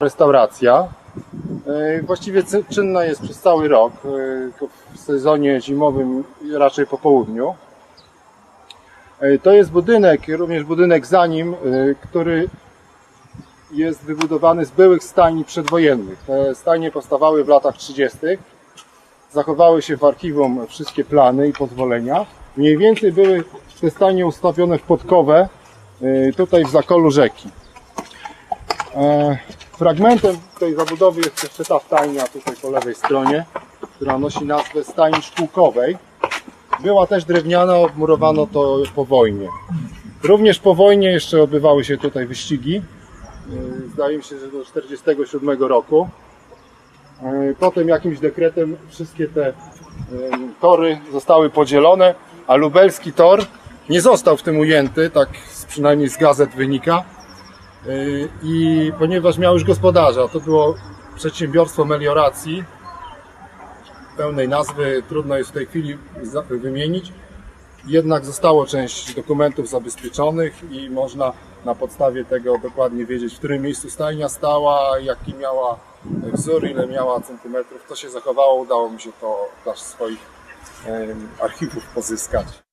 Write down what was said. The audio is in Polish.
Restauracja. E, Właściwie czynna jest przez cały rok, e, w sezonie zimowym raczej po południu. E, To jest budynek, również budynek za nim, który jest wybudowany z byłych stajni przedwojennych. Te stajnie powstawały w latach 30. Zachowały się w archiwum wszystkie plany i pozwolenia. Mniej więcej były te stajnie ustawione w podkowę tutaj w zakolu rzeki. Fragmentem tej zabudowy jest jeszcze ta stajnia tutaj po lewej stronie, która nosi nazwę stajni szkółkowej. Była też drewniana, obmurowano to po wojnie. Również po wojnie jeszcze odbywały się tutaj wyścigi. E, Zdaje mi się, że do 1947 roku. E, Potem jakimś dekretem wszystkie te e, tory zostały podzielone, a lubelski tor nie został w tym ujęty, tak przynajmniej z gazet wynika. Yy, I ponieważ miał już gospodarza, to było przedsiębiorstwo melioracji, pełnej nazwy trudno jest w tej chwili wymienić. Jednak zostało część dokumentów zabezpieczonych i można na podstawie tego dokładnie wiedzieć, w którym miejscu stajnia stała, jaki miała wzór, ile miała centymetrów. To się zachowało, udało mi się to dla swoich archiwów pozyskać.